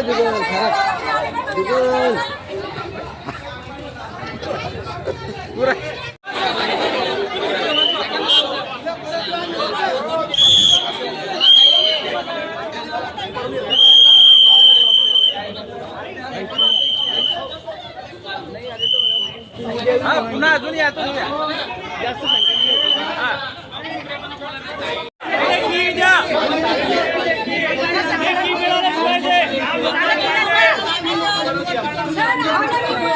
जुगल खराब जुगल हा पुन्हा अजून या तुम्ही या. जास्त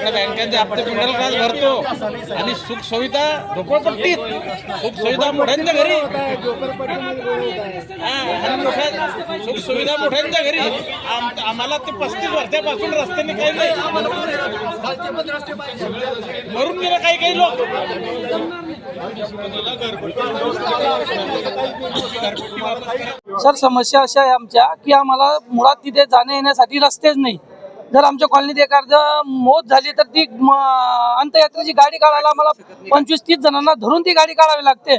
आपल्या बँकांचे हप्ते मिडल क्लास भरतो आणि सुख सुविधा झोपडपट्टीत सुख सुविधा मोठ्यांच्या घरी. हा, सुख सुविधा मोठ्यांच्या घरी. आम्हाला ते पस्तीस वर्षापासून रस्त्याने काही नाही. मरून गेलं काही काही लोक. सर समस्या अशा आहे आमच्या की आम्हाला मुळात तिथे जाण्या येण्यासाठी रस्तेच नाही. जर आमच्या कॉलनीत एखादं मोत झाली तर ती अंतयात्रेची गाडी काढायला आम्हाला पंचवीस तीस जणांना धरून ती गाडी काढावी लागते.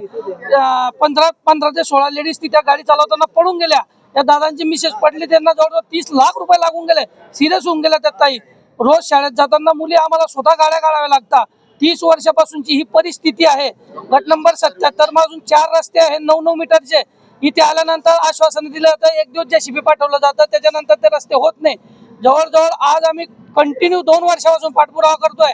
पंधरा पंधरा ते सोळा लेडीज ती त्या गाडी चालवताना पडून गेल्या. त्या दादांची मिसेस पडली त्यांना जवळजवळ तीस लाख रुपये लागून गेले. सिरियस होऊन गेल्या त्यात ताई. रोज शाळेत जाताना मुली आम्हाला स्वतः गाड्या काढाव्या लागतात. तीस वर्षापासूनची ही परिस्थिती आहे. गट नंबर सत्याहत्तर अजून चार रस्ते आहे नऊ नऊ मीटरचे. इथे आल्यानंतर आश्वासन दिलं जातं एक दिवस जेसीबी पाठवलं जातं त्याच्यानंतर ते रस्ते होत नाही. जवळजवळ आज आम्ही कंटिन्यू दोन वर्षापासून पाठपुरावा करतोय.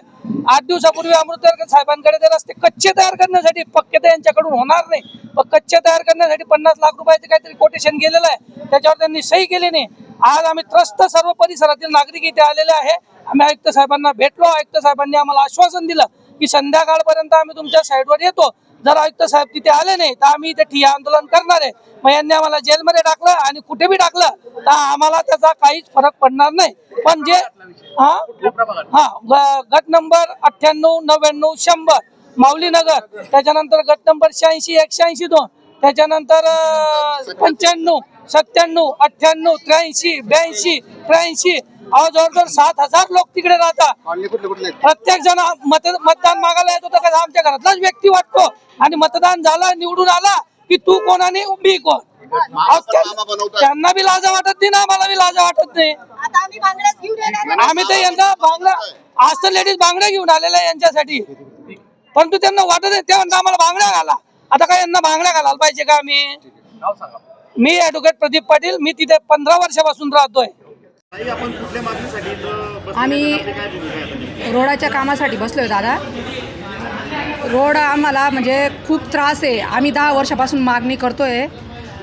आठ दिवसापूर्वी अमृतकर साहेबांकडे ते रस्ते कच्चे तयार करण्यासाठी पक्के तर यांच्याकडून होणार नाही. पण कच्चे तयार करण्यासाठी पन्नास लाख रुपयाचे काहीतरी कोटेशन गेलेलं आहे. त्याच्यावर त्यांनी सही केली नाही. आज आम्ही त्रस्त सर्व परिसरातील नागरिक इथे आलेले आहे. आम्ही आयुक्त साहेबांना भेटलो. आयुक्त साहेबांनी आम्हाला आश्वासन दिलं की संध्याकाळपर्यंत आम्ही तुमच्या साईडवर येतो. जर आयुक्त साहेब तिथे आले नाही तर आम्ही इथे ठिय्या आंदोलन करणार आहे. मग यांनी आम्हाला जेलमध्ये टाकलं आणि कुठे बी टाकलं तर आम्हाला त्याचा काहीच फरक पडणार नाही. पण जे हा? हा गट नंबर अठ्ठ्याण्णव नव्याण्णव शंभर माऊली नगर त्याच्यानंतर गट नंबर शहाऐंशी एकशे ऐंशी दोन त्याच्यानंतर पंच्याण्णव सत्त्याण्णव अठ्ठ्याण्णव त्र्याऐंशी ब्याऐंशी त्र्याऐंशी अहो जवळजवळ सात हजार लोक तिकडे राहतात. कॉलनी कुठले कुठले? प्रत्येक जण मत मतदान मागायला येतो तर कसा आमच्या घरातलाच व्यक्ती वाटतो. आणि मतदान झालं निवडून आला की तू कोण आणि मी कोण? त्यांना बी लाजा वाटत नाही ना आम्हाला बी लाजा वाटत नाही. आता आम्ही तर यंदा बांगडा आज तर लेडीज बांगड्या घेऊन आलेल्या आहे यांच्यासाठी. परंतु त्यांना वाटत नाही ते म्हणता आम्हाला बांगड्या घाला. आता काय यांना बांगड्या घालायला पाहिजे का आम्ही? मी ऍडव्होकेट प्रदीप पाटील मी तिथे पंधरा वर्षापासून राहतोय. आम्ही रोडाच्या कामासाठी बसलोय दादा. रोड आम्हाला म्हणजे खूप त्रास आहे. आम्ही दहा वर्षापासून मागणी करतोय.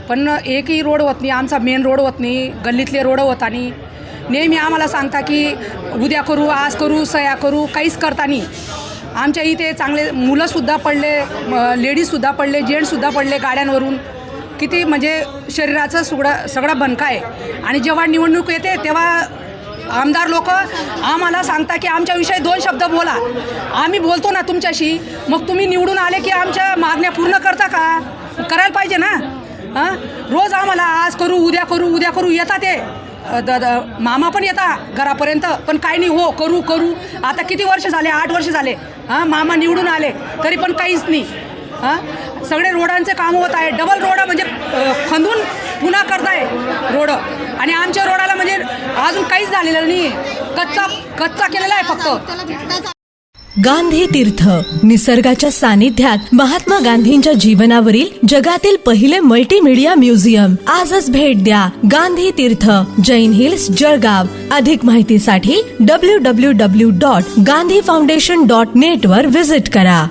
पण एकही रोड होत नाही आमचा मेन रोड होत नाही गल्लीतले रोड होत आणि नेहमी आम्हाला सांगता की उद्या करू आज करू सया करू काहीच करता नाही. आमच्या इथे चांगले मुलंसुद्धा पडले लेडीजसुद्धा पडले जेंट्ससुद्धा पडले गाड्यांवरून. किती म्हणजे शरीराचं सुगडा सगळं बनका आहे. आणि जेव्हा निवडणूक येते तेव्हा आमदार लोक आम्हाला सांगता की आमच्याविषयी दोन शब्द बोला. आम्ही बोलतो ना तुमच्याशी मग तुम्ही निवडून आले की आमच्या मागण्या पूर्ण करता का? करायला पाहिजे ना? हां? रोज आम्हाला आज करू उद्या करू उद्या करू येतात ते. द द मामा पण येता घरापर्यंत पण काही नाही हो करू करू. आता किती वर्ष झाले? आठ वर्ष झाले. हां? मामा निवडून आले तरी पण काहीच नाही. हां? सगळे रोडांचे काम होत आहे. डबल रोड म्हणजे खंदून पुन्हा करताय रोड. आणि आमच्या रोडाला म्हणजे अजून काहीच झालेलं नाही कच्चा कच्चा केलेला आहे फक्त. गांधी तीर्थ. निसर्गाच्या सानिध्यात महात्मा गांधींच्या जीवनावरील जगातील पहिले मल्टीमीडिया म्युझियम आजच भेट द्या गांधी तीर्थ. जैन हिल्स जळगाव. अधिक माहितीसाठी W W W dot Gandhi foundation dot net वर विजिट करा.